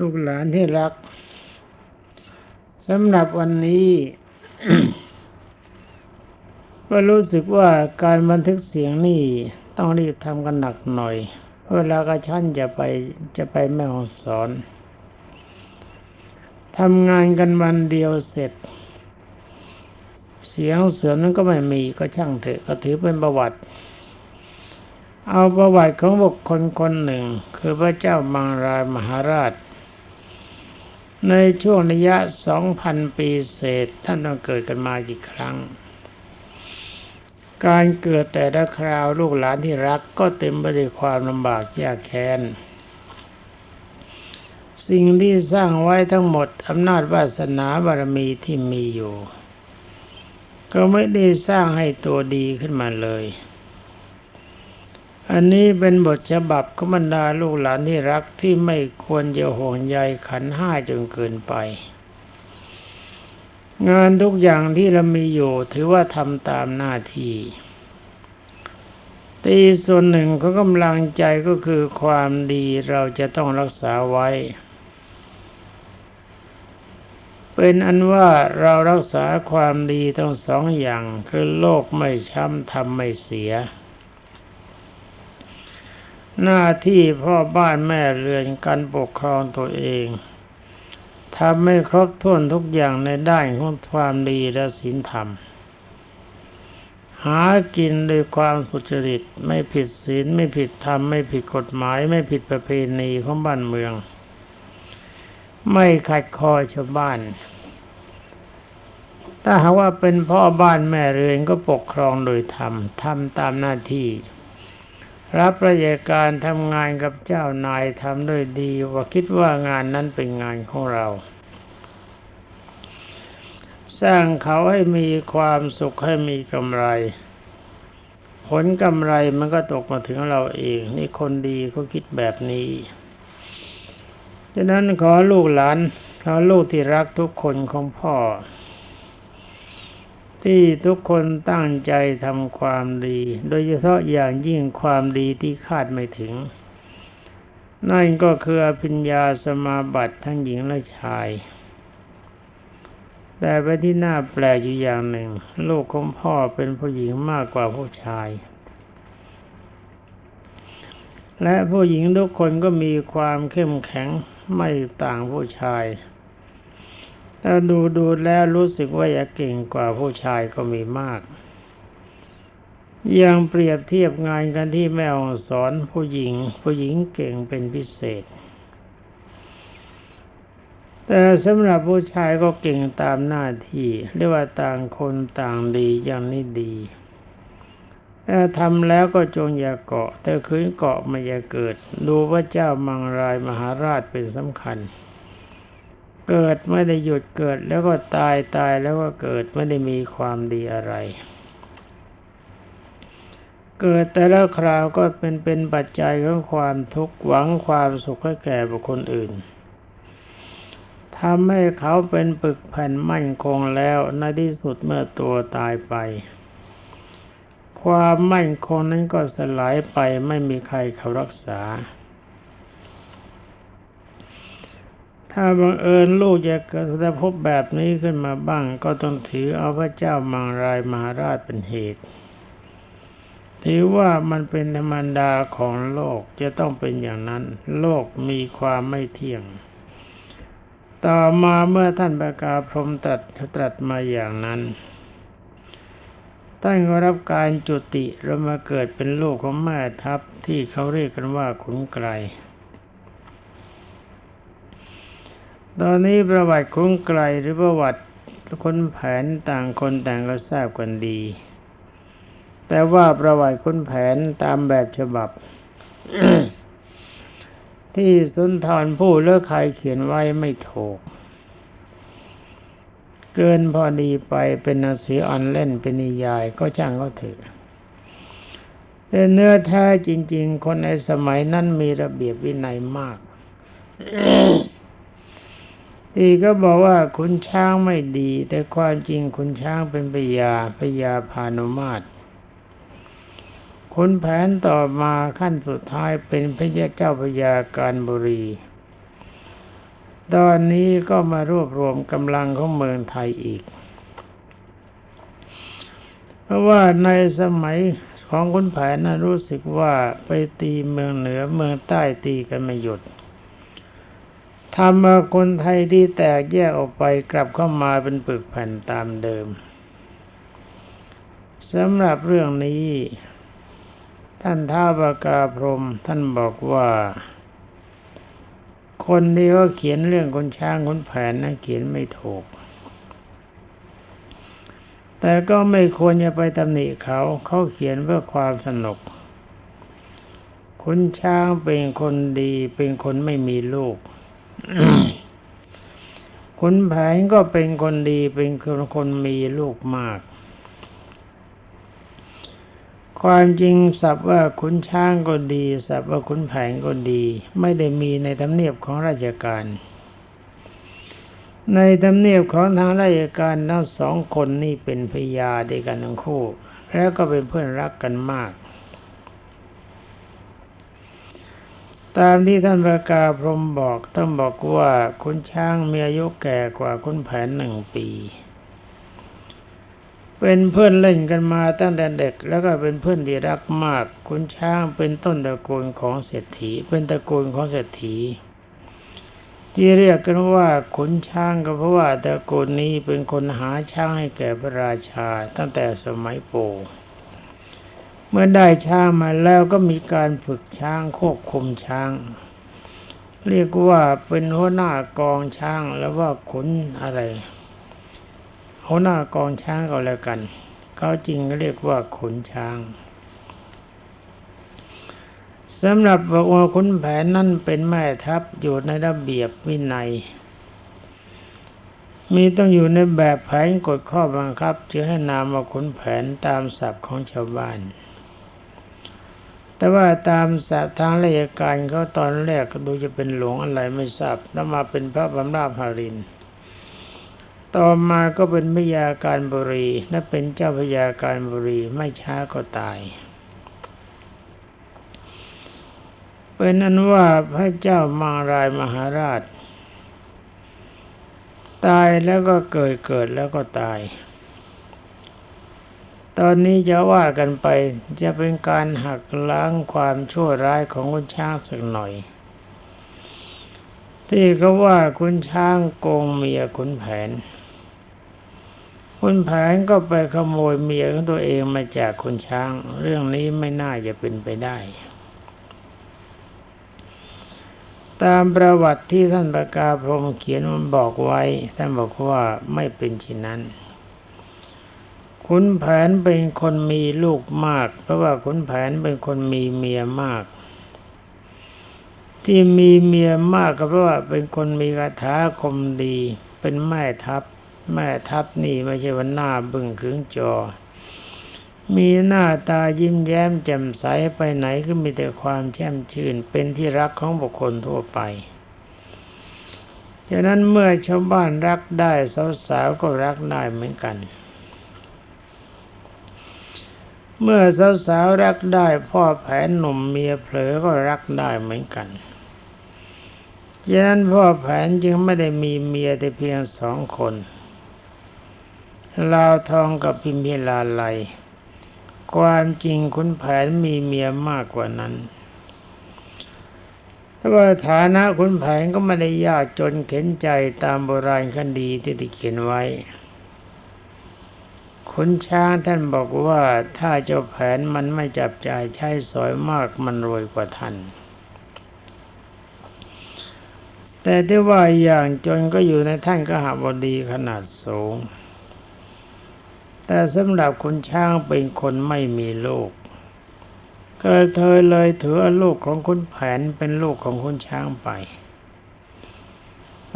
ลูกหลานที่รักสำหรับวันนี้ ก็รู้สึกว่าการบันทึกเสียงนี่ต้องรีบทำกันหนักหน่อย เวลากระชั้นจะไปจะไปแม่ห้องสอนทำงานกันวันเดียวเสร็จ เสียงเสือนั้นก็ไม่มีก็ช่างเถอะก็ถือเป็นประวัติ เอาประวัติของบุคคลคนหนึ่ง คือพระเจ้ามังรายมหาราช ในช่วงระยะสองพันปีเศษท่านต้องเกิดกันมากี่ครั้ง การเกิดแต่ละคราวลูกหลานที่รักก็เต็มไปด้วยความลำบากยากแค้น สิ่งที่สร้างไว้ทั้งหมดอำนาจวาสนาบารมีที่มีอยู่ ก็ไม่ได้สร้างให้ตัวดีขึ้นมาเลย อันนี้เป็นบทฉบับขบรรดาลูกหลานที่รักที่ไม่ควรจะห่วงใยขันห้าจนเกินไป งานทุกอย่างที่เรามีอยู่ถือว่าทำตามหน้าที่ตีส่วนหนึ่งของกำลังใจก็คือความดีเราจะต้องรักษาไว้ เป็นอันว่าเรารักษาความดีทั้งสองอย่างคือโลกไม่ช้ำทำไม่เสีย หน้าที่พ่อบ้านแม่เรือนการปกครองตัวเองทำไม่ครบถ้วนทุกอย่างในด้านของความดีและศีลธรรม หากินด้วยความสุจริตไม่ผิดศีลไม่ผิดธรรม ไม่ผิดกฎหมาย ไม่ผิดประเพณีของบ้านเมือง ไม่ขัดคอชาวบ้าน ถ้าหากว่าเป็นพ่อบ้านแม่เรือนก็ปกครองโดยธรรมทำตามหน้าที่ รับราชการทำงานกับเจ้านายทำด้วยดี ว่าคิดว่างานนั้นเป็นงานของเรา สร้างเขาให้มีความสุขให้มีกำไร ผลกำไรมันก็ตกมาถึงเราเอง นี่คนดีเขาคิดแบบนี้ฉะนั้นขอลูกหลานขอลูกที่รักทุกคนของพ่อ ที่ทุกคนตั้งใจทำความดี โดยเฉพาะอย่างยิ่งความดีที่คาดไม่ถึง นั่นก็คืออภิญญาสมาบัติทั้งหญิงและชาย แต่ไปที่น่าแปลกอยู่อย่างหนึ่ง ลูกของพ่อเป็นผู้หญิงมากกว่าผู้ชาย และผู้หญิงทุกคนก็มีความเข้มแข็งไม่ต่างผู้ชาย ถ้าดูดูแล้วรู้สึกว่าจะเก่งกว่าผู้ชายก็มีมาก ยังเปรียบเทียบงานกันที่แม่องสอนผู้หญิง ผู้หญิงเก่งเป็นพิเศษ แต่สำหรับผู้ชายก็เก่งตามหน้าที่เรียกว่าต่างคนต่างดีอย่างนี้ดีถ้าทำแล้วก็จงอย่าเกาะ แต่คืนเกาะไม่อย่าเกิด ดูว่าเจ้ามังรายมหาราชเป็นสำคัญ เกิดไม่ได้หยุดเกิดแล้วก็ตายตายแล้วก็เกิดไม่ได้มีความดีอะไร เกิดแต่แล้วคราวก็เป็นเป็นปัจจัยของความทุกข์หวังความสุขให้แก่บุคคลอื่นทำให้เขาเป็นปึกแผ่นมั่นคงแล้วในที่สุดเมื่อตัวตายไป ความมั่นคงนั้นก็สลายไปไม่มีใครเขารักษา ถ้าบังเอิญลูกจะเกิดพบแบบนี้ขึ้นมาบ้าง ก็ต้องถือเอาพระเจ้ามังรายมหาราชเป็นเหตุ ถือว่ามันเป็นธรรมดาของโลกจะต้องเป็นอย่างนั้น โลกมีความไม่เที่ยง ต่อมาเมื่อท่านประกาศพรมตรัสตรัสมาอย่างนั้นท่านก็รับการจุติแล้วมาเกิดเป็นลูกของแม่ทัพที่เขาเรียกกันว่าขุนไกร ตอนนี้ประวัติคุ้งไกลหรือประวัติคนแผนต่างคนต่างก็ทราบกันดี แต่ว่าประวัติคนแผนตามแบบฉบับ ที่สุนทรผู้เลือกใครเขียนไว้ไม่ถูก เกินพอดีไปเป็นหนังสืออ่อนเล่นเป็นนิยายก็ช่างก็เถอะแต่เนื้อแท้จริง ๆ คนในสมัยนั้นมีระเบียบวินัยมาก อีกก็บอกว่าขุนช้างไม่ดี แต่ความจริงขุนช้างเป็นปยาปยาพานุมาตรขุนแผนต่อมาขั้นสุดท้ายเป็นพระเจ้าพยาการบุรี ตอนนี้ก็มารวบรวมกำลังของเมืองไทยอีก เพราะว่าในสมัยของคุณแผนนะรู้สึกว่าไปตีเมืองเหนือเมืองใต้ตีกันไม่หยุด ทำมาคนไทยที่แตกแยกออกไปกลับเข้ามาเป็นปึกแผ่นตามเดิมสำหรับเรื่องนี้ ท่านท้าวากาพรมท่านบอกว่า คนที่เขาเขียนเรื่องคนช้างคนแผนนะเขียนไม่ถูก แต่ก็ไม่ควรจะไปตำหนิเขา เขาเขียนเพื่อความสนุกคุณช้างเป็นคนดีเป็นคนไม่มีลูก คุณแผนก็เป็นคนดีเป็นคนคนมีลูกมาก ความจริงสับว่าขุนช้างก็ดี สับว่าขุนแผนก็ดี ไม่ได้มีในทำเนียบของราชการ ในทำเนียบของทางราชการทั้งสองคนนี่เป็นพยาด้วยกันทั้งคู่ แล้วก็เป็นเพื่อนรักกันมาก ตามที่ท่านประกาพรหมบอกต้องบอกว่าคุณช้างมีอายุแก่กว่าคุณแผนหนึ่งปี เป็นเพื่อนเล่นกันมาตั้งแต่เด็ก แล้วก็เป็นเพื่อนที่รักมาก คุณช้างเป็นต้นตระกูลของเศรษฐี เป็นตระกูลของเศรษฐี ที่เรียกกันว่าขุนช้างก็เพราะว่าตระกูลนี้เป็นคนหาช้างให้แก่พระราชาตั้งแต่สมัยโป เมื่อได้ช้างมาแล้วก็มีการฝึกช้างควบคุมช้าง เรียกว่าเป็นหัวหน้ากองช้างแล้วว่าขุนอะไรหัวหน้ากองช้างก็แล้วกัน เขาจริงเรียกว่าขุนช้างสำหรับบอกว่าขุนแผนนั่นเป็นแม่ทัพอยู่ในระเบียบวินัย มีต้องอยู่ในแบบแผนกฎข้อบังคับ จึงให้นามว่าขุนแผนตามศัพท์ของชาวบ้าน แต่ว่าตามศัพท์ทางราชการเขาตอนแรกก็ดูจะเป็นหลวงอะไรไม่ทราบแล้วมาเป็นพระบำราภาริน ต่อมาก็เป็นพยาการบรีและเป็นเจ้าพยาการบรีไม่ช้าก็ตาย เป็นอันว่าพระเจ้ามางรายมหาราช ตายแล้วก็เกิดเกิดแล้วก็ตาย ตอนนี้จะว่ากันไปจะเป็นการหักล้างความชั่วร้ายของคุณช้างสักหน่อย ที่เขาว่าคุณช้างโกงเมียขุนแผน คุณแผนก็ไปขโมยเมียของตัวเองมาจากคุณช้าง เรื่องนี้ไม่น่าจะเป็นไปได้ ตามประวัติที่ท่านประกาพรหมเขียนมันบอกไว้ ท่านบอกว่าไม่เป็นเช่นนั้น ขุนแผนเป็นคนมีลูกมาก เพราะว่าขุนแผนเป็นคนมีเมียมาก ที่มีเมียมากก็เพราะว่าเป็นคนมีคาถาคมดี เป็นแม่ทัพ แม่ทัพนี่ไม่ใช่ว่าหน้าบึ้งขึงจอ มีหน้าตายิ้มแย้มแจ่มใสไปไหนก็มีแต่ความแช่มชื่น เป็นที่รักของบุคคลทั่วไปฉะนั้นเมื่อชาวบ้านรักได้สาวๆก็รักได้เหมือนกัน เมื่อสาวๆรักได้ พ่อแผนหนุ่มเมียเผลอก็รักได้เหมือนกันฉะนั้นพ่อแผนจึงไม่ได้มีเมียแต่เพียงสองคนลาวทองกับพิมพิลาไลความจริงคุณแผนมีเมียมากกว่านั้นแต่ว่าฐานะคุณแผนก็ไม่ได้ยากจนเข็นใจตามโบราณคดีที่ได้เขียนไว้ คุณช้างท่านบอกว่าถ้าเจ้าแผนมันไม่จับจ่ายใช้สอยมากมันรวยกว่าท่าน แต่ที่ว่าอย่างจนก็อยู่ในท่านกหบดีขนาดสูง แต่สำหรับคุณช้างเป็นคนไม่มีลูกเกิดเธอเลยถือลูกของคุณแผนเป็นลูกของคุณช้างไป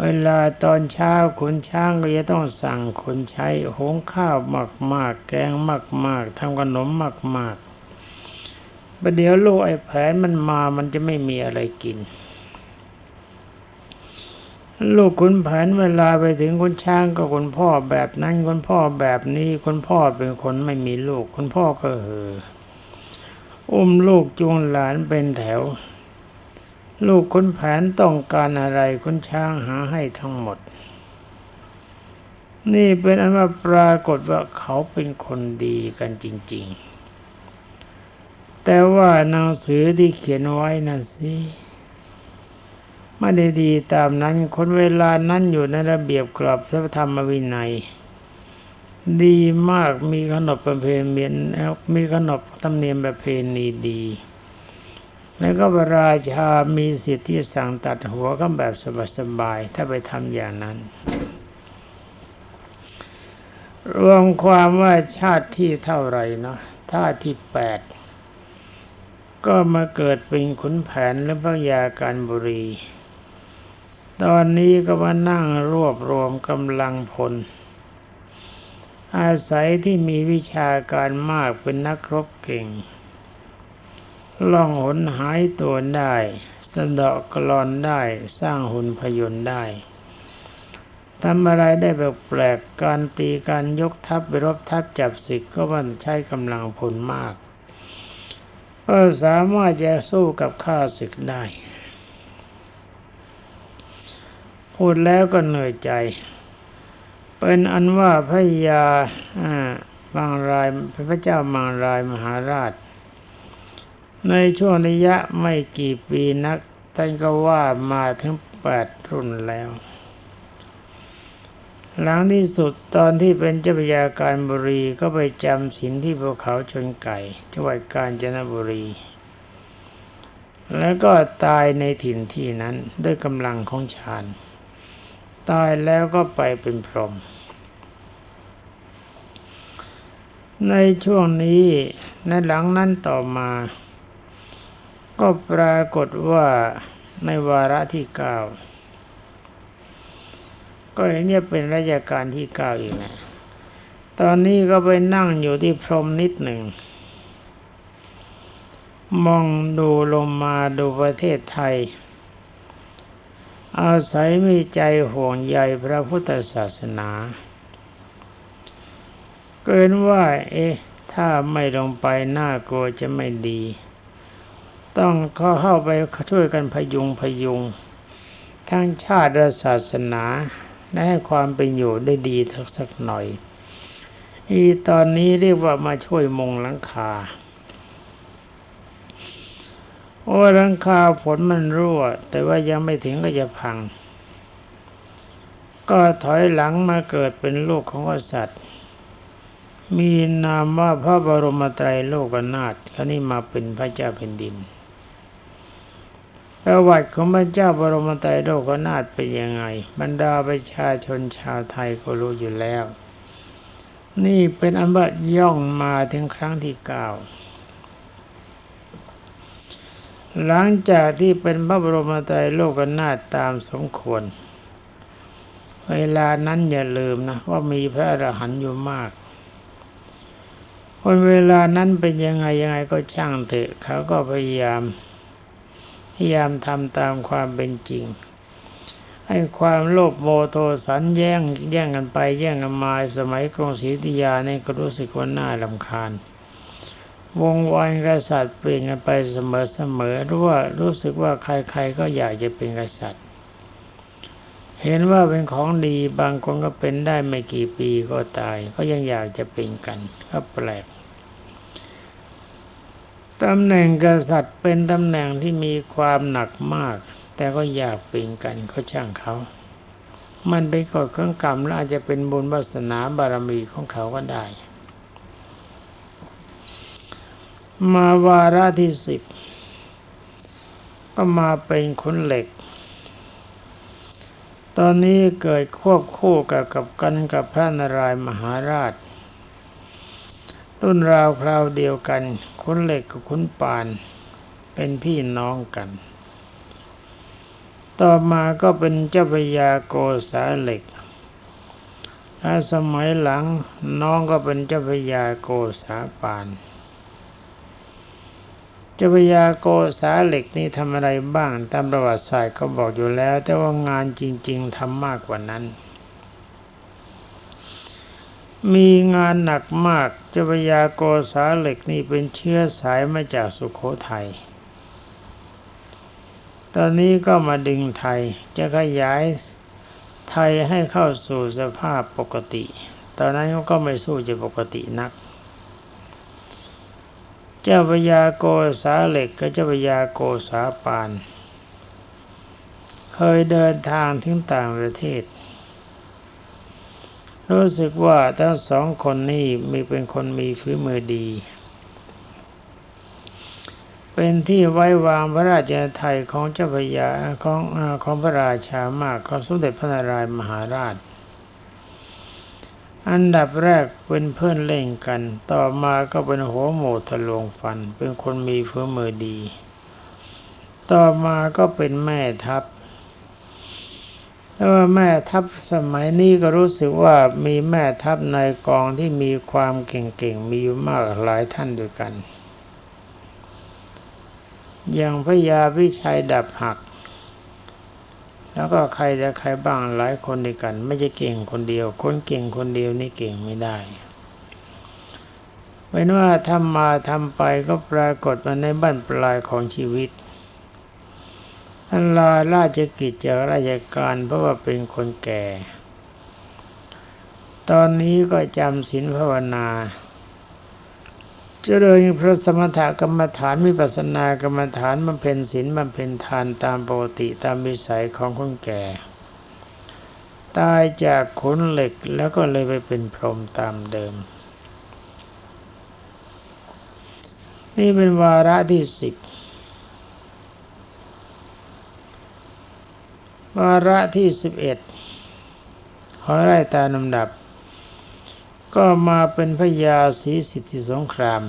เวลาตอนเช้าคุณช้างก็จะต้องสั่งคนใช้หุงข้าวมากๆ แกงมากๆทำขนมมากๆประเดี๋ยวลูกไอ้แผนมันมามันจะไม่มีอะไรกิน ลูกคุณแผนเวลาไปถึงคุณช้างก็คุณพ่อแบบนั้นคุณพ่อแบบนี้คุณพ่อเป็นคนไม่มีลูก คุณพ่อก็เห่ออุ้มลูกจูงหลานเป็นแถว ลูกคุณแผนต้องการอะไรคุณช้างหาให้ทั้งหมด นี่เป็นอันว่าปรากฏว่าเขาเป็นคนดีกันจริง ๆ แต่ว่าหนังสือที่เขียนไว้นั่นสิไม่ได้ดีตามนั้นคนเวลานั้นอยู่ในระเบียบกรอบพระธรรมวินัย ดีมากมีขนบประเพณีมีขนบธรรมเนียมประเพณีดี แล้วก็พระราชามีสิทธิ์ที่สั่งตัดหัวก็แบบสบายๆถ้าไปทำอย่างนั้น รวมความว่าชาติที่เท่าไรเนาะชาติที่แปดก็มาเกิดเป็นขุนแผนและพระยาการบุรี ตอนนี้ก็มานั่งรวบรวมกำลังพล อาศัยที่มีวิชาการมากเป็นนักรบเก่ง ล่องหนหายตัวได้สะเดาะกลอนได้สร้างหุ่นพยนต์ได้ทำอะไรได้แบบแปลกๆการตีการยกทัพไปรบทัพจับศึกก็มันใช้กำลังพลมากก็สามารถจะสู้กับข้าศึกได้ พูดแล้วก็เหนื่อยใจ เป็นอันว่าพระยาบางรายพระเจ้าบางรายมหาราช ในช่วงระยะไม่กี่ปีนัก ท่านก็ว่ามาถึงแปดรุ่นแล้ว หลังที่สุดตอนที่เป็นเจ้าพยาการบุรีก็ไปจำศีลที่ภูเขาชนไก่จังหวัดกาญจนบุรี แล้วก็ตายในถิ่นที่นั้นด้วยกำลังของฌานตายแล้วก็ไปเป็นพรหมในช่วงนี้ในหลังนั้นต่อมา ก็ปรากฏว่าในวาระที่เก้าก็เห็นจะเป็นราชการที่เก้าอีกนะตอนนี้ก็ไปนั่งอยู่ที่พรมนิดหนึ่ง มองดูลงมาดูประเทศไทย อาศัยมีใจห่วงใยพระพุทธศาสนา เกินว่า เอ๊ะ ถ้าไม่ลงไปน่ากลัวจะไม่ดี ต้องเข้าเข้าไปช่วยกันพยุงพยุง ทั้งชาติและศาสนาและให้ความเป็นอยู่ได้ดีสักหน่อย อีตอนนี้เรียกว่ามาช่วยมงหลังคา โอ้หลังคาฝนมันรั่ว แต่ว่ายังไม่ถึงก็จะพัง ก็ถอยหลังมาเกิดเป็นลูกของกษัตริย์ มีนามว่าพระบรมไตรโลกนาถคราวนี้มาเป็นพระเจ้าแผ่นดิน ประวัติของพระเจ้าบรมไตรโลกนาถเป็นยังไง บรรดาประชาชนชาวไทยก็รู้อยู่แล้ว นี่เป็นอันว่าย่องมาถึงครั้งที่เก้าหลังจากที่เป็นพระบรมไตรโลกนาถตามสมควร เวลานั้นอย่าลืมนะ ว่ามีพระอรหันต์อยู่มากคนเวลานั้นเป็นยังไงยังไงก็ช่างเถอะเขาก็พยายาม พยายามทำตามความเป็นจริง ให้ความโลภโมโทสันแย่งแย่งกันไปแย่งกันมาสมัยกรุงศรีอยุธยาเนี่ยก็รู้สึกว่าน่าลำคาญ วงวานกษัตริย์เปลี่ยนกันไปเสมอเสมอรู้ว่ารู้สึกว่าใครๆก็อยากจะเป็นกษัตริย์ เห็นว่าเป็นของดีบางคนก็เป็นได้ไม่กี่ปีก็ตาย ก็ยังอยากจะเป็นกันก็แปลก ตำแหน่งกษัตริย์เป็นตำแหน่งที่มีความหนักมาก แต่ก็อยากเป็นกันเขาช่างเขา มันเป็นกฎของกรรมและอาจจะเป็นบุญวาสนาบารมีของเขาก็ได้ มาวาระที่สิบก็มาเป็นคนเหล็ก ตอนนี้เกิดควบคู่กับกับกันกับพระนารายมหาราช รุ่นราวคราวเดียวกันคุณเหล็กกับคุณปาน เป็นพี่น้องกัน ต่อมาก็เป็นเจ้าพยาโกษาเหล็กและสมัยหลังน้องก็เป็นเจ้าพยาโกษาปาน เจ้าพยาโกษาเหล็กนี่ทำอะไรบ้าง ตามประวัติศาสตร์ก็บอกอยู่แล้ว แต่ว่างานจริง ๆทำมากกว่านั้น มีงานหนักมากเจ้าพยาโกษาเหล็กนี่เป็นเชื้อสายมาจากสุขโขทัย ตอนนี้ก็มาดึงไทยจะขยายไทยให้เข้าสู่สภาพปกติ ตอนนั้นก็ไม่สู้จะปกตินัก เจ้าพญาโกษาเหล็กกับเจ้าพญาโกษาปาน เคยเดินทางถึงต่างประเทศ รู้สึกว่าทั้งสองคนนี้มีเป็นคนมีฝีมือดี เป็นที่ไว้วางพระราชาไทยของเจ้าพระยาของอของพระราชามากของสมเด็จพระนารายณ์มหาราช อันดับแรกเป็นเพื่อนเล่นกัน ต่อมาก็เป็นหัวโหมทะลวงฟัน เป็นคนมีฝีมือดี ต่อมาก็เป็นแม่ทัพ แต่ว่าแม่ทัพสมัยนี้ก็รู้สึกว่ามีแม่ทัพในกองที่มีความเก่งๆ มีอยู่มากหลายท่านด้วยกัน อย่างพระยาวิชัยดับหัก แล้วก็ใครจะใครบ้างหลายคนด้วยกัน ไม่ใช่เก่งคนเดียว คนเก่งคนเดียวนี่เก่งไม่ได้เป็นว่าทำมาทำไปก็ปรากฏมาในบ้านปลายของชีวิต ลาราชกิจจากราชการเพราะว่าเป็นคนแก่ ตอนนี้ก็จำศีลภาวนา เจริญพระสมถกรรมฐานวิปัสสนากรรมฐานบำเพ็ญศีลบำเพ็ญทานตามปกติตามวิสัยของคนแก่ ตายจากขนเหล็กแล้วก็เลยไปเป็นพรหมตามเดิม นี่เป็นวาระที่สิบ วาระที่สิบเอ็ดขอไล่ตามลำดับ ก็มาเป็นพระยาศรีสิทธิสงคราม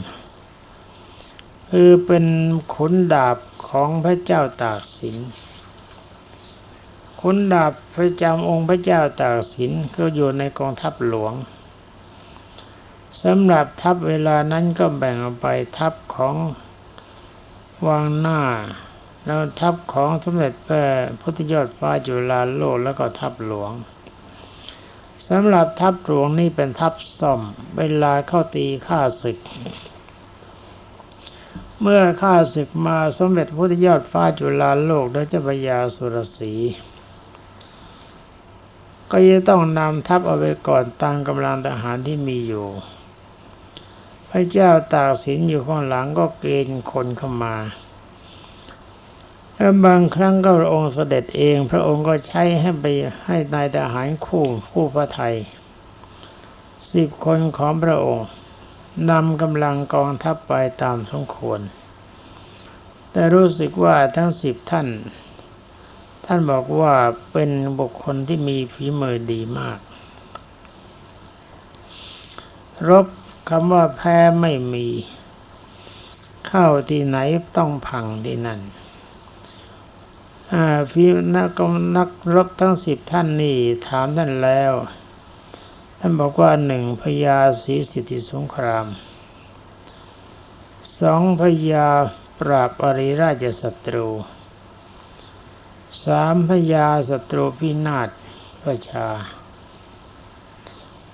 คือเป็นขุนดาบของพระเจ้าตากสินขุนดาบพระจำองค์พระเจ้าตากสินก็อยู่ในกองทัพหลวงสำหรับทัพเวลานั้นก็แบ่งออกไปทัพของวังหน้า แล้วทัพของสมเด็จพระพุทธยอดฟ้าจุฬาโลกแล้วก็ทัพหลวงสำหรับทัพหลวงนี่เป็นทัพซ่อม เวลาเข้าตีข้าศึก เมื่อข้าศึกมาสมเด็จพระพุทธยอดฟ้าจุฬาโลกและเจ้าพยาสุรศีก็จะต้องนำทัพเอาไปก่อนตั้งกำลังทหารที่มีอยู่ พระเจ้าตากสินอยู่ข้างหลังก็เกณฑ์คนเข้ามา แล้วบางครั้งก็พระองค์เสด็จเอง พระองค์ก็ใช้ให้ไปให้นายทหารคู่คู่พระไทยสิบคนของพระองค์นำกำลังกองทัพไปตามสมควร แต่รู้สึกว่าทั้งสิบท่าน ท่านบอกว่าเป็นบุคคลที่มีฝีมือดีมาก รบคำว่าแพ้ไม่มี เข้าที่ไหนต้องพังที่นั่น ฟีนักนักรบทั้งสิบท่านนี่ถามท่านแล้ว ท่านบอกว่าหนึ่งพญาศรีสิทธิสงครามสองพญาปราบอริราชศัตรูสามพญาศัตรูพินาศประชา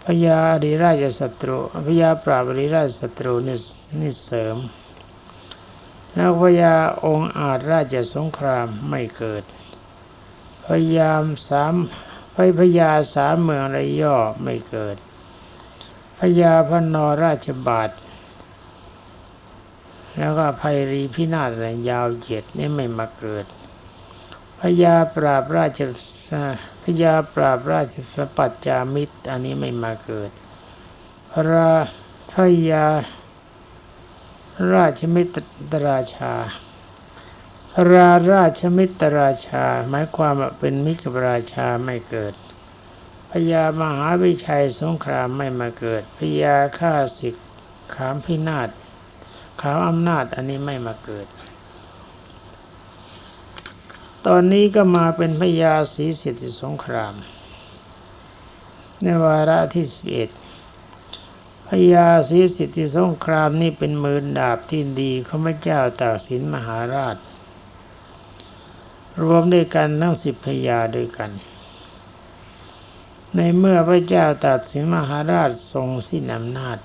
พญาอริราชศัตรูพญาปราบอริราชศัตรูนี่นี่เสริม แล้วพญาองค์อาจราชสงครามไม่เกิด พยายามสามพยพญาสามเมืองระย่อไม่เกิดพญาพนรราชบาท แล้วก็ภัยรีพินาศอะไรยาวเหยียดนี่ไม่มาเกิดพญาปราบราชพญาปราบราชสปัจจามิตร อันนี้ไม่มาเกิด พระพญา ราชมิตรราชา พระราชมิตรราชา หมายความว่าเป็นมิตรราชาไม่เกิดพญามหาวิชัยสงครามไม่มาเกิดพญาข้าศึกขามพินาศขามอำนาจอันนี้ไม่มาเกิด ตอนนี้ก็มาเป็นพญาศรีสิทธิสงคราม ในวาระที่สิบเอ็ด พญาศรีสิทธิสงครามนี่เป็นมือดาบที่ดีของพระเจ้าตากสินมหาราช รวมด้วยกันทั้งสิบพญาด้วยกัน ในเมื่อพระเจ้าตากสินมหาราชทรงสิ้นอำนาจ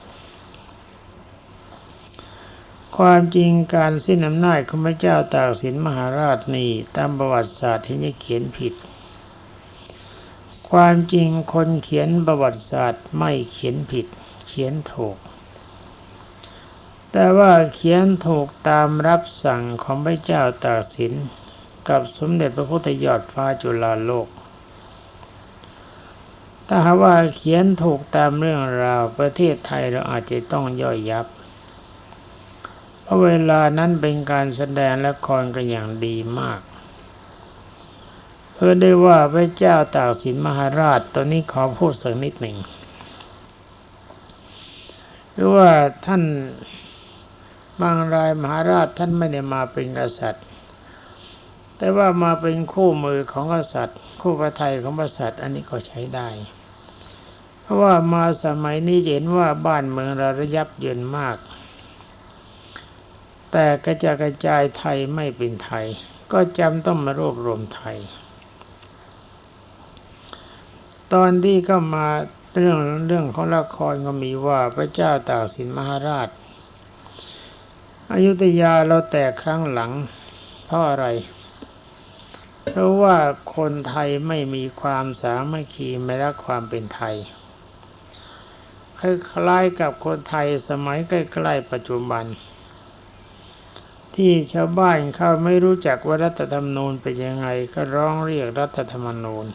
ความจริงการสิ้นอำนาจของพระเจ้าตากสินมหาราชนี่ตามประวัติศาสตร์ที่จะเขียนผิด ความจริงคนเขียนประวัติศาสตร์ไม่เขียนผิด เขียนถูก แต่ว่าเขียนถูกตามรับสั่งของพระเจ้าตากสินกับสมเด็จพระพุทธยอดฟ้าจุฬาโลก ถ้าหากว่าเขียนถูกตามเรื่องราวประเทศไทยเราอาจจะต้องย่อยยับ เพราะเวลานั้นเป็นการแสดงละครกันอย่างดีมาก เพื่อได้ว่าพระเจ้าตากสินมหาราชตอนนี้ขอพูดสักนิดหนึ่ง หรือว่าท่านบางรายมหาราชท่านไม่ได้มาเป็นกษัตริย์ แต่ว่ามาเป็นคู่มือของกษัตริย์ คู่พระไทยของกษัตริย์อันนี้ก็ใช้ได้ เพราะว่ามาสมัยนี้เห็นว่าบ้านเมืองเราระยับเยินมาก แต่กระจายกระจายไทยไม่เป็นไทย ก็จำต้องมารวบรวมไทย ตอนที่ก็มา เรื่องเรื่องของละครก็มีว่าพระเจ้าตากสินมหาราชอยุธยาเราแตกครั้งหลัง เพราะอะไร เพราะว่าคนไทยไม่มีความสามัคคีไม่รักความเป็นไทยคล้ายๆกับคนไทยสมัยใกล้ๆปัจจุบัน ที่ชาวบ้านเขาไม่รู้จักว่ารัฐธรรมนูญเป็นยังไงก็ร้องเรียกรัฐธรรมนูญ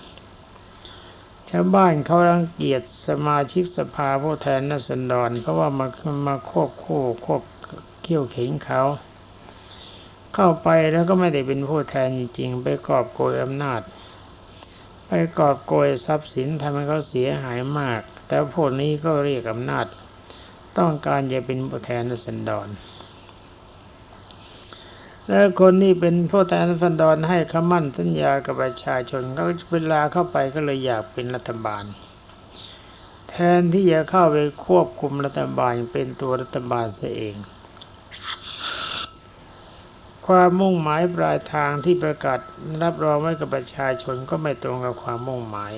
ชาวบ้านเขารังเกียจสมาชิกสภาผู้แทนนัสดรเพราะว่ามามาควบคู่ควบเขี่ยวเข็งเขา เข้าไปแล้วก็ไม่ได้เป็นผู้แทนจริงไปกอบโกยอำนาจ ไปกอบโกยทรัพย์สินทำให้เขาเสียหายมาก แต่พวกนี้ก็เรียกอำนาจ ต้องการจะเป็นผู้แทนนัสดร แล้วคนนี้เป็นผู้แทนรัษฎรให้คำมั่นสัญญากับประชาชนก็เวลาเข้าไปก็เลยอยากเป็นรัฐบาล แทนที่จะเข้าไปควบคุมรัฐบาลเป็นตัวรัฐบาลเสียเอง ความมุ่งหมายปลายทางที่ประกาศรับรองไว้กับประชาชนก็ไม่ตรงกับความมุ่งหมาย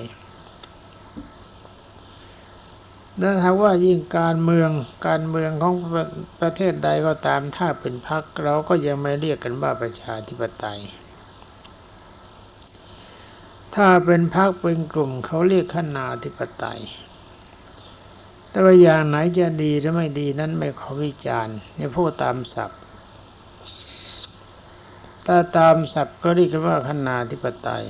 และถ้าว่ายิ่งการเมืองการเมืองของประประเทศใดก็ตามถ้าเป็นพรรคเราก็ยังไม่เรียกกันว่าประชาธิปไตย ถ้าเป็นพรรคเป็นกลุ่มเขาเรียกขนาธิปไตย แต่ว่าอย่างไหนจะดีหรือไม่ดีนั้นไม่ขอวิจารณ์ในพูดตามศัพท์ถ้าตามศัพท์ก็เรียกกันว่าขนาธิปไตย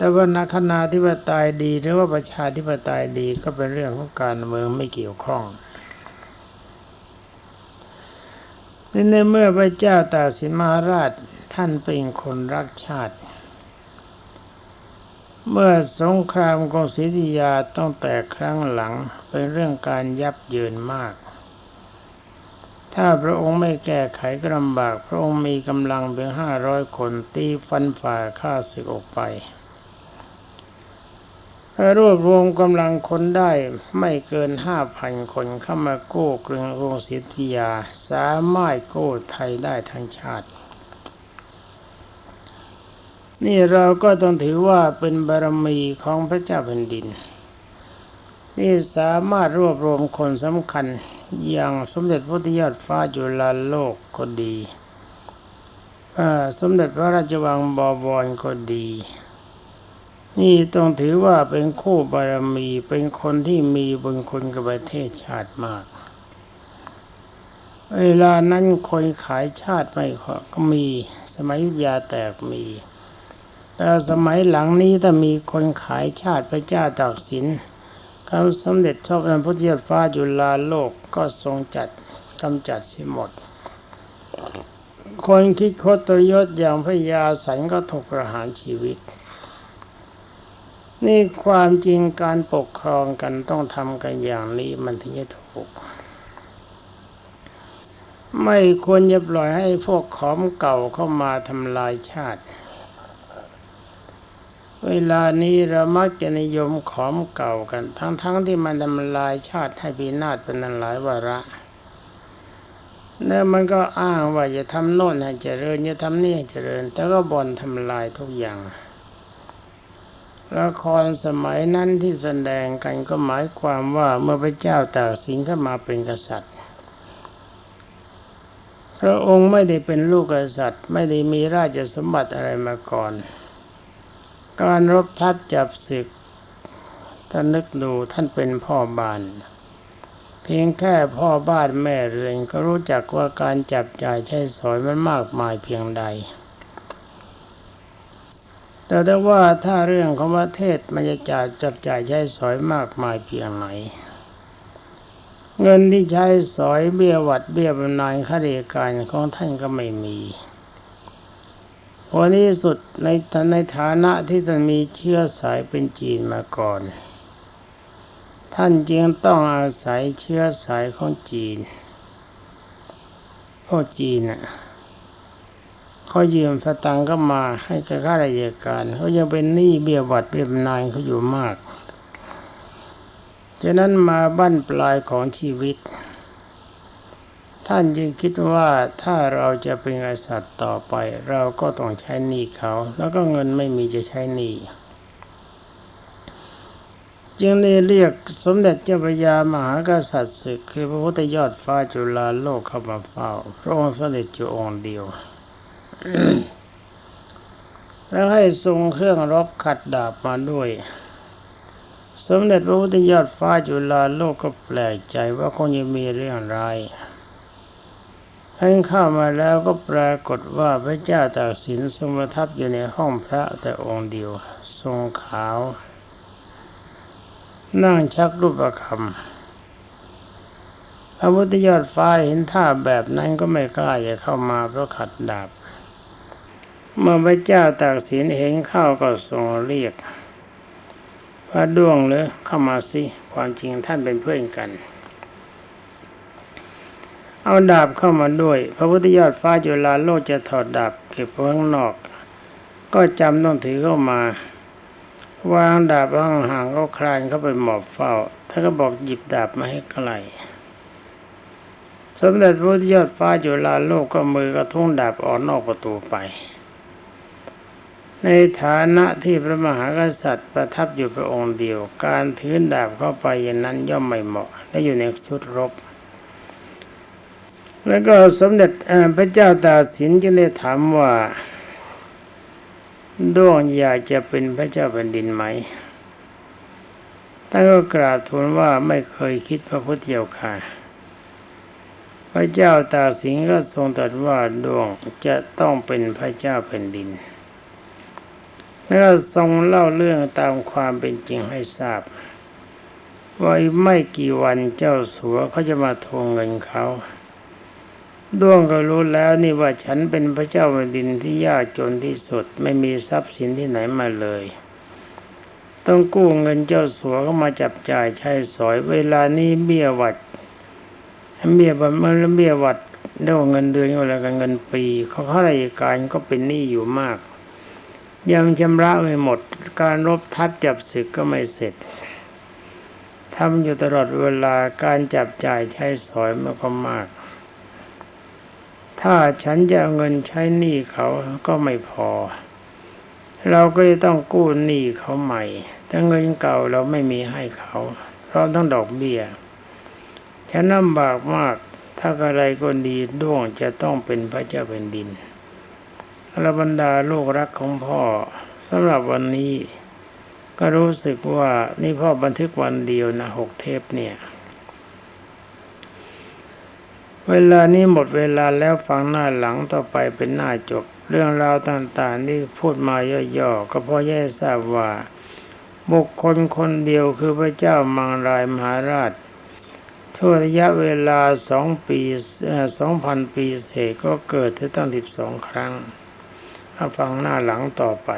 แต่ว่านักขณาธิปไตยดี หรือว่าประชาธิปไตยดีก็เป็นเรื่องของการเมืองไม่เกี่ยวข้องในเมื่อพระเจ้าตากสินมหาราชท่านเป็นคนรักชาติ เมื่อสงครามกรุงศรีอยุธยาต้องแตกครั้งหลังเป็นเรื่องการยับเยินมาก ถ้าพระองค์ไม่แก้ไขก็ลำบาก พระองค์มีกำลังเพียงห้าร้อยคนตีฟันฝ่าฆ่าศึกออกไป รวบรวมกำลังคนได้ไม่เกินห้าพันคนเข้ามาโก้กรุงกรุงศรีอยุธยา สามารถโก้ไทยได้ทั้งชาติ นี่เราก็ต้องถือว่าเป็นบารมีของพระเจ้าแผ่นดิน ที่สามารถรวบรวมคนสำคัญอย่างสมเด็จพระพุทธยอดฟ้าจุฬาโลกก็ดีสมเด็จพระราชวังบวรก็ดี นี่ต้องถือว่าเป็นคู่บารมีเป็นคนที่มีบุญคุณกับประเทศชาติมาก เวลานั้นคนขายชาติไม่ก็มี สมัยยุยาแตกมี แต่สมัยหลังนี้ถ้ามีคนขายชาติพระเจ้าตากสินเขาสมเด็จชอบเป็นพุทธยอดฟ้าจุฬาโลกก็ทรงจัดกำจัดเสิหมด คนคิดโคตรยศอย่างพระยาสันก็ถูกประหารชีวิต นี่ความจริงการปกครองกันต้องทำกันอย่างนี้มันถึงจะถูก ไม่ควรจะปล่อยให้พวกขอมเก่าเข้ามาทำลายชาติ เวลานี้เรามักจะนิยมขอมเก่ากัน ทั้งๆทที่มันทำลายชาติให้พินาศเป็นนันหลายวาระแล้วมันก็อ้างว่าจะทำโน่นให้เจริญจะทำนี่ให้เจริญ แต่ก็บ่นทำลายทุกอย่าง ละครสมัยนั้นที่แสดงกันก็หมายความว่าเมื่อพระเจ้าตากสินเข้ามาเป็นกษัตริย์ พระองค์ไม่ได้เป็นลูกกษัตริย์ ไม่ได้มีราชสมบัติอะไรมาก่อน การรบทัพจับศึกท่านนึกดูท่านเป็นพ่อบ้าน เพียงแค่พ่อบ้านแม่เรือนก็รู้จักว่าการจับจ่ายใช้สอยมันมากมายเพียงใด แต่ถ้ว่าถ้าเรื่องของประเทศมันจะจ่ายจับจ่ายใช้สอยมากมายเพียงไหน เงินที่ใช้สอยเบี้ยหวัดเบี้ยบำนาญข้าราชการของท่านก็ไม่มีวันนี้สุดในในฐานะที่ท่านมีเชื้อสายเป็นจีนมาก่อน ท่านจึงต้องอาศัยเชื้อสายของจีนพวกจีนน่ะ เขายืมสตังค์ก็มาให้กับข้าราชการเขายังเป็นหนี้เบี้ยหวัดเบี้ยบนาญเขาอยู่มากฉะนั้นมาบั้นปลายของชีวิต ท่านจึงคิดว่าถ้าเราจะเป็นกษัตริย์ต่อไป เราก็ต้องใช้หนี้เขา แล้วก็เงินไม่มีจะใช้หนี้จึงได้เรียกสมเด็จเจ้าพระยามหากษัตริย์ศึกคือพระพุทธยอดฟ้าจุฬาโลกเข้ามาเฝ้า พระองค์เสด็จอยู่องค์เดียว แล้วให้ทรงเครื่องรบขัดดาบมาด้วย สมเด็จพระพุทธยอดฟ้าจุฬาโลกก็แปลกใจว่าคงจะมีเรื่องร้ายท่านเข้ามาแล้วก็ปรากฏว่าพระเจ้าตากสินทรงประทับอยู่ในห้องพระแต่องค์เดียว ทรงขาว นั่งชักรูปประคำพระพุทธยอดฟ้าเห็นท่าแบบนั้นก็ไม่กล้าจะเข้ามาเพราะขัดดาบ เมื่อพระเจ้าตากสินเห็นเข้าก็ทรงเรียกพระดวงเลยเข้ามาสิความจริงท่านเป็นเพื่อนกัน เอาดาบเข้ามาด้วย พระพุทธยอดฟ้าจุฬาโลกจะถอดดาบเก็บไว้ข้างนอก ก็จำต้องถือเข้ามาวางดาบห่างห่างๆก็คลานเข้าไปหมอบเฝ้าท่านก็บอกหยิบดาบมาให้ไกลสมเด็จพระพุทธยอดฟ้าจุฬาโลกก็มือกระทุ้งดาบออกนอกประตูไป ในฐานะที่พระมหากษัตริย์ประทับอยู่พระองค์เดียว การถือดาบเข้าไปอย่างนั้นย่อมไม่เหมาะ และอยู่ในชุดรบ แล้วก็สมเด็จพระเจ้าตาสินจึงได้ถามว่าดวงอยากจะเป็นพระเจ้าแผ่นดินไหมท่านก็กราบทูลว่าไม่เคยคิดพระพุทธเจ้าค่ะ พระเจ้าตาสินก็ทรงตรัสว่าดวงจะต้องเป็นพระเจ้าแผ่นดิน แล้วทรงเล่าเรื่องตามความเป็นจริงให้ทราบ ว่าไม่กี่วันเจ้าสัวเขาจะมาทวงเงินเขาด้วงก็รู้แล้วนี่ว่าฉันเป็นพระเจ้าแผ่นดินที่ยากจนที่สุด ไม่มีทรัพย์สินที่ไหนมาเลย ต้องกู้เงินเจ้าสัวเขามาจับจ่ายใช้สอยเวลานี้เบี้ยวัดเบี้ยบัตรมันเบี้ยวัดเรียกว่าเงินเดือนอะไรกันเงินปีเขาข้าราชการก็เป็นหนี้อยู่มาก ยังชำระไม่หมด การรบทัพจับศึกก็ไม่เสร็จทำอยู่ตลอดเวลาการจับจ่ายใช้สอยมันก็มาก ถ้าฉันจะเอาเงินใช้หนี้เขาก็ไม่พอ เราก็จะต้องกู้หนี้เขาใหม่แต่เงินเก่าเราไม่มีให้เขาเพราะต้องดอกเบี้ยฉันลำบากมาก ถ้าอะไรก็ดีด้วงจะต้องเป็นพระเจ้าแผ่นดิน อรบรรดาลูกรักของพ่อสำหรับวันนี้ ก็รู้สึกว่านี่พ่อบันทึกวันเดียวนะหกเทปเนี่ย เวลานี้หมดเวลาแล้วฟังหน้าหลังต่อไปเป็นหน้าจบ เรื่องราวต่างๆที่พูดมาย่อๆก็พราะแย่ทราบว่า บุคคลคนเดียวคือพระเจ้ามังรายมหาราชทั่วระยะเวลาสองปีสองพันปีเศษก็เกิดถึงตั้งสิบสองครั้ง ถ้าฟังหน้าหลังต่อไป